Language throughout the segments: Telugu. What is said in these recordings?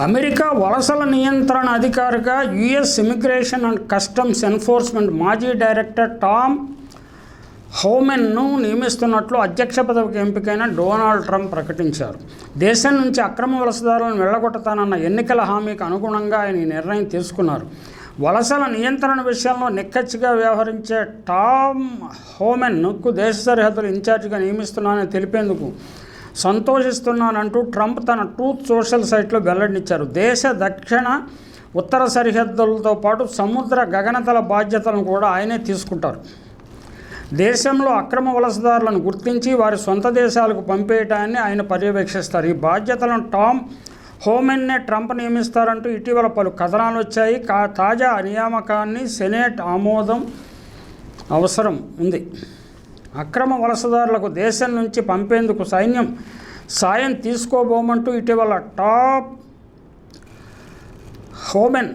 అమెరికా వలసల నియంత్రణ అధికారిగా US immigration and customs enforcement మాజీ డైరెక్టర్ టామ్ హౌమెన్ను నియమిస్తున్నట్లు అధ్యక్ష పదవికి ఎంపికైన డొనాల్డ్ ట్రంప్ ప్రకటించారు. దేశం నుంచి అక్రమ వలసదారులను వెళ్ళగొట్టతానన్న ఎన్నికల హామీకి అనుగుణంగా ఆయన ఈ నిర్ణయం తీసుకున్నారు. వలసల నియంత్రణ విషయంలో నిక్కచ్చిగా వ్యవహరించే టామ్ హోమెన్కు దేశ సరిహద్దుల ఇన్ఛార్జిగా నియమిస్తున్నానని తెలిపేందుకు సంతోషిస్తున్నానంటూ ట్రంప్ తన ట్రూత్ సోషల్ సైట్లో వెల్లడించారు. దేశ దక్షిణ ఉత్తర సరిహద్దులతో పాటు సముద్ర గగనతల బాధ్యతలను కూడా ఆయనే తీసుకుంటారు. దేశంలో అక్రమ వలసదారులను గుర్తించి వారి సొంత దేశాలకు పంపేయటాన్ని ఆయన పర్యవేక్షిస్తారు. ఈ బాధ్యతలను టామ్ హోమెన్నే ట్రంప్ నియమిస్తారంటూ ఇటీవల పలు కథనాలు వచ్చాయి. కా తాజా నియామకాన్ని సెనేట్ ఆమోదం అవసరం ఉంది. అక్రమ వలసదారులకు దేశం నుంచి పంపేందుకు సైన్యం సాయం తీసుకోబోమంటూ ఇటీవల టాప్ హోమెన్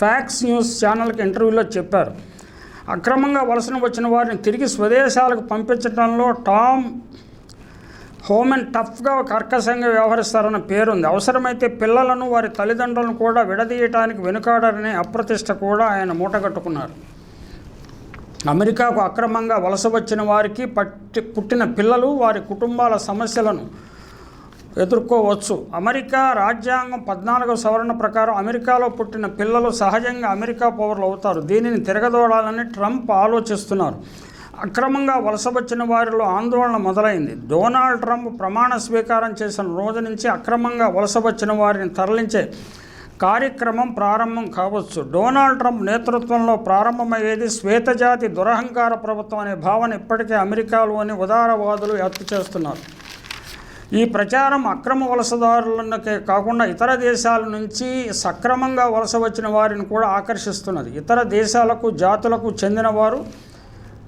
ఫ్యాక్స్ న్యూస్ ఛానల్కి ఇంటర్వ్యూలో చెప్పారు. అక్రమంగా వలసను వచ్చిన వారిని తిరిగి స్వదేశాలకు పంపించడంలో టామ్ హోమెన్ టఫ్గా కర్కశంగా వ్యవహరిస్తారన్న పేరుంది. అవసరమైతే పిల్లలను వారి తల్లిదండ్రులను కూడా విడదీయటానికి వెనుకాడారనే అప్రతిష్ట కూడా ఆయన మూటగట్టుకున్నారు. అమెరికాకు అక్రమంగా వలస వచ్చిన వారికి పట్టి పుట్టిన పిల్లలు వారి కుటుంబాల సమస్యలను ఎదుర్కోవచ్చు. అమెరికా రాజ్యాంగం పద్నాలుగో సవరణ ప్రకారం అమెరికాలో పుట్టిన పిల్లలు సహజంగా అమెరికా పౌరులు అవుతారు. దీనిని తిరగదోడాలని ట్రంప్ ఆలోచిస్తున్నారు. అక్రమంగా వలస వచ్చిన వారిలో ఆందోళన మొదలైంది. డొనాల్డ్ ట్రంప్ ప్రమాణ స్వీకారం చేసిన రోజు నుంచి అక్రమంగా వలస వచ్చిన వారిని తరలించే కార్యక్రమం ప్రారంభం కావచ్చు. డొనాల్డ్ ట్రంప్ నేతృత్వంలో ప్రారంభమయ్యేది శ్వేతజాతి దురహంకార ప్రభుత్వం అనే భావన ఇప్పటికే అమెరికాలోని ఉదారవాదులు ఎత్తు చేస్తున్నారు. ఈ ప్రచారం అక్రమ వలసదారులకే కాకుండా ఇతర దేశాల నుంచి సక్రమంగా వలస వచ్చిన వారిని కూడా ఆకర్షిస్తున్నది. ఇతర దేశాలకు జాతులకు చెందిన వారు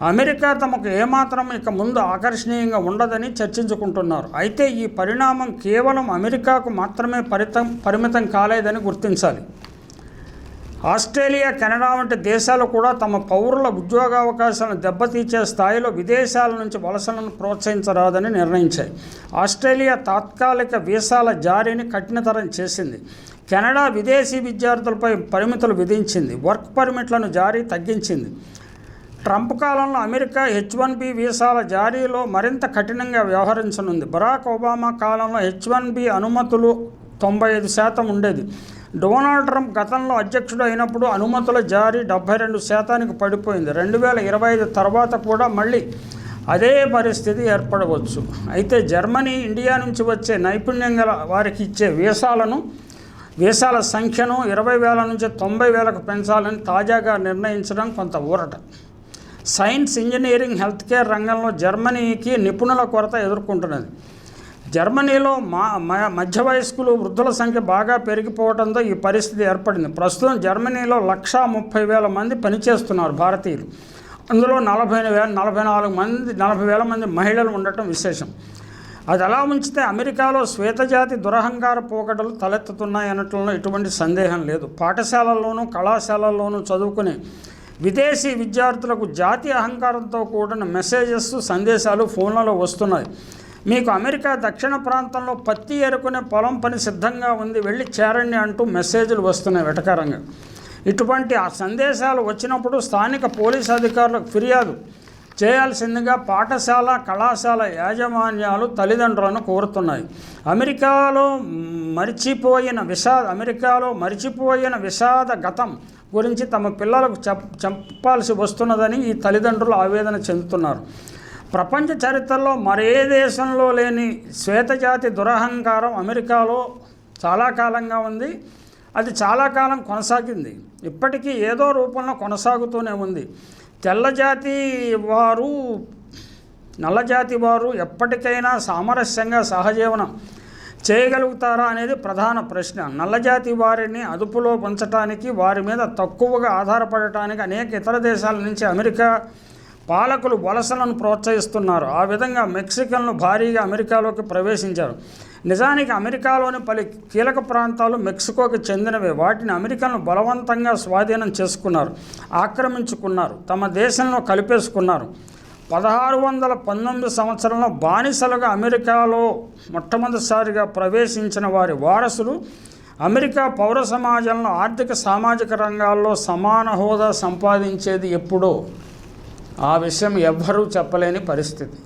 అమెరికా తమకు ఏమాత్రం ఇక ముందు ఆకర్షణీయంగా ఉండదని చర్చించుకుంటున్నారు. అయితే ఈ పరిణామం కేవలం అమెరికాకు మాత్రమే పరితం పరిమితం కాలేదని గుర్తించాలి. ఆస్ట్రేలియా కెనడా వంటి దేశాలు కూడా తమ పౌరుల ఉద్యోగావకాశాలను దెబ్బతీచే స్థాయిలో విదేశాల నుంచి వలసలను ప్రోత్సహించరాదని నిర్ణయించాయి. ఆస్ట్రేలియా తాత్కాలిక వీసాల జారీని కఠినతరం చేసింది. కెనడా విదేశీ విద్యార్థులపై పరిమితులు విధించింది. వర్క్ పర్మిట్లను జారీ తగ్గించింది. ట్రంప్ కాలంలో అమెరికా హెచ్ వన్ బి వీసాల జారీలో మరింత కఠినంగా వ్యవహరించనుంది. బరాక్ ఒబామా కాలంలో హెచ్ వన్ బి అనుమతులు తొంభై ఐదు శాతం ఉండేది. డొనాల్డ్ ట్రంప్ గతంలో అధ్యక్షుడు అయినప్పుడు అనుమతుల జారీ డెబ్బై రెండు శాతానికి పడిపోయింది. రెండు వేల ఇరవై ఐదు తర్వాత కూడా మళ్ళీ అదే పరిస్థితి ఏర్పడవచ్చు. అయితే జర్మనీ ఇండియా నుంచి వచ్చే నైపుణ్యం గల వారికి ఇచ్చే వీసాలను వీసాల సంఖ్యను ఇరవై వేల నుంచి తొంభై వేలకు పెంచాలని తాజాగా నిర్ణయించడం కొంత ఊరట. సైన్స్ ఇంజనీరింగ్ హెల్త్ కేర్ రంగంలో జర్మనీకి నిపుణుల కొరత ఎదుర్కొంటున్నది. జర్మనీలో మా మ- మధ్య వయస్కులు వృద్ధుల సంఖ్య బాగా పెరిగిపోవడంతో ఈ పరిస్థితి ఏర్పడింది. ప్రస్తుతం జర్మనీలో లక్షా ముప్పై వేల మంది పనిచేస్తున్నారు భారతీయులు. అందులో నలభై వేల నలభై నాలుగు మంది నలభై వేల మంది మహిళలు ఉండటం విశేషం. అది అలా ఉంచితే అమెరికాలో శ్వేతజాతి దురహంకార పోకడలు తలెత్తుతున్నాయనటంలో ఎటువంటి సందేహం లేదు. పాఠశాలల్లోనూ కళాశాలల్లోనూ చదువుకునే విదేశీ విద్యార్థులకు జాతి అహంకారంతో కూడిన మెసేజెస్ సందేశాలు ఫోన్లలో వస్తున్నాయి. మీకు అమెరికా దక్షిణ ప్రాంతంలో పత్తి ఏరుకునే పొలం పని సిద్ధంగా ఉంది వెళ్ళి చేరండి అంటూ మెసేజ్లు వస్తున్నాయి వెటకారంగా. ఇటువంటి ఆ సందేశాలు వచ్చినప్పుడు స్థానిక పోలీస్ అధికారులకు ఫిర్యాదు. చేయాల్సిందిగా పాఠశాల కళాశాల యాజమాన్యాలు తల్లిదండ్రులను కోరుతున్నాయి. అమెరికాలో మరిచిపోయిన విషాద అమెరికాలో మరిచిపోయిన విషాద గతం గురించి తమ పిల్లలకు చెప్ చెప్పాల్సి వస్తున్నదని ఈ తల్లిదండ్రులు ఆవేదన చెందుతున్నారు. ప్రపంచ చరిత్రలో మరే దేశంలో లేని శ్వేతజాతి దురహంకారం అమెరికాలో చాలా కాలంగా ఉంది. అది చాలా కాలం కొనసాగింది. ఇప్పటికీ ఏదో రూపంలో కొనసాగుతూనే ఉంది. తెల్లజాతి వారు నల్లజాతి వారు ఎప్పటికైనా సామరస్యంగా సహజీవనం చేయగలుగుతారా అనేది ప్రధాన ప్రశ్న. నల్లజాతి వారిని అదుపులో ఉంచటానికి వారి మీద తక్కువగా ఆధారపడటానికి అనేక ఇతర దేశాల నుంచి అమెరికా పాలకులు వలసలను ప్రోత్సహిస్తున్నారు. ఆ విధంగా మెక్సికన్లు భారీగా అమెరికాలోకి ప్రవేశించారు. నిజానికి అమెరికాలోని పలు కీలక ప్రాంతాలు మెక్సికోకి చెందినవే. వాటిని అమెరికన్లు బలవంతంగా స్వాధీనం చేసుకున్నారు. ఆక్రమించుకున్నారు. తమ దేశంలో కలిపేసుకున్నారు. పదహారు వందల పంతొమ్మిది సంవత్సరంలో బానిసలుగా అమెరికాలో మొట్టమొదటిసారిగా ప్రవేశించిన వారి వారసులు అమెరికా పౌర సమాజంలో ఆర్థిక సామాజిక రంగాల్లో సమాన హోదా సంపాదించేది ఎప్పుడో ఆ విషయం ఎవ్వరూ చెప్పలేని పరిస్థితి.